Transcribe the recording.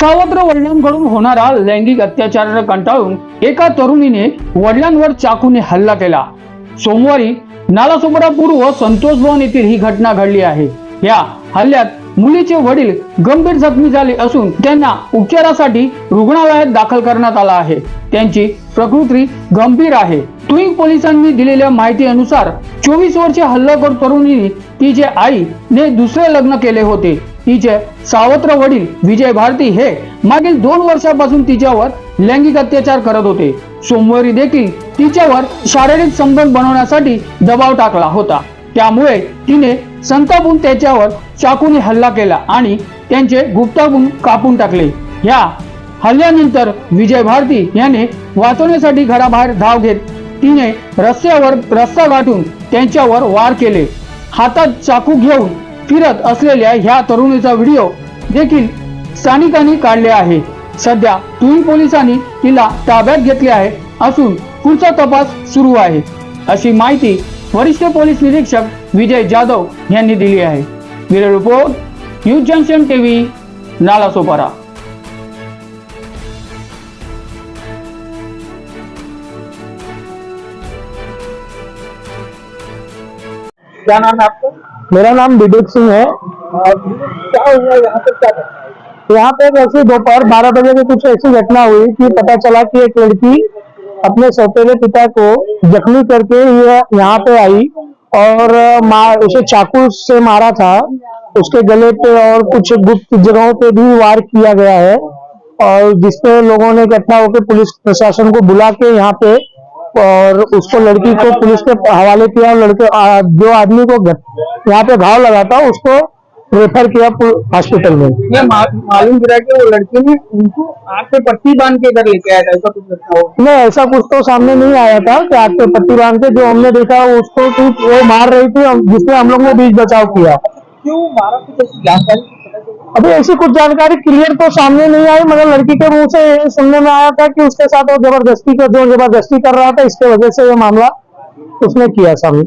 सावत्र वडिलांकडून होणारा लैंगिक अत्याचार कंटाळून एका तरुणीने वडिलांवर चाकूने हल्ला केला. सोमवारी नालासोपरा पूर्व संतोष भवन येथील ही घटना घडली आहे. या हल्ल्यात मुलीचे वडील गंभीर जखमी झाले असून त्यांना उपचारासाठी रुग्णालयात दाखल करण्यात आला आहे. त्यांची प्रकृती गंभीर आहे. तुईंग पोलिसांनी दिलेल्या माहितीनुसार चोवीस वर्षीय हल्लाखोर तरुणीने तिचे आई ने दुसरे लग्न केले होते. तिचे सावत्र वडील विजय भारती हे मागील दोन वर्षापासून तिच्यावर लैंगिक अत्याचार करत होते. सोमवारी देखील तिच्यावर शारीरिक संबंध बनवण्यासाठी दबाव टाकला होता. त्यामुळे तिने संतापून त्याच्यावर चाकूने हल्ला केला आणि त्यांचे गुप्तागुन कापून टाकले. या हल्ल्यानंतर विजय भारती याने वाचवण्यासाठी घराबाहेर धाव घेत तिने रस्त्यावर रस्ता गाठून त्यांच्यावर वार केले. हातात चाकू घेऊन फिरत असलेल्या ह्या तरुणीचा व्हिडिओ देखील स्थानिकांनी काढले आहे. सध्या तुई पोलिसांनी तिला ताब्यात घेतले आहे असून पुढचा तपास सुरू आहे. अशी माहिती वरिष्ठ पोलीस निरीक्षक विजय जाधव यांनी दिली आहे. Bureau report News Junction TV Nalasopara क्या नाम है आपका? मेरा नाम विवेक सिंह है। क्या हुआ? यहाँ पर क्या यहाँ पे वैसे दोपहर बारह बजे में कुछ ऐसी घटना हुई कि पता चला कि एक लड़की अपने सौतेले पिता को जख्मी करके ये यहाँ पे आई और मार उसे चाकू से मारा था। उसके गले पे और कुछ गुप्त जगहों पे भी वार किया गया है और जिसपे लोगों ने इकट्ठा होकर पुलिस प्रशासन को बुला के यहाँ पे और उसको लड़की को पुलिस के हवाले किया और लड़के आ, जो आदमी को यहाँ पे घाव लगा था उसको रेफर किया हॉस्पिटल में। मालूम गिरा कि वो लड़की ने उनको आग पे पट्टी बाँध के इधर लेके आया था ऐसा कुछ नहीं ऐसा कुछ तो सामने नहीं आया था कि आग पे पट्टी बाँध के जो हमने देखा उसको वो मार रही थी जिसमें हम लोग ने बीच बचाव किया। क्यों मारा कुछ जानकारी? अभी ऐसी कुछ जानकारी क्लियर तो सामने नहीं आई मगर लड़की के मुंह से सुनने में आया था कि उसके साथ वो जबरदस्ती को जो जबरदस्ती कर रहा था इसके वजह से ये मामला उसने किया सामने।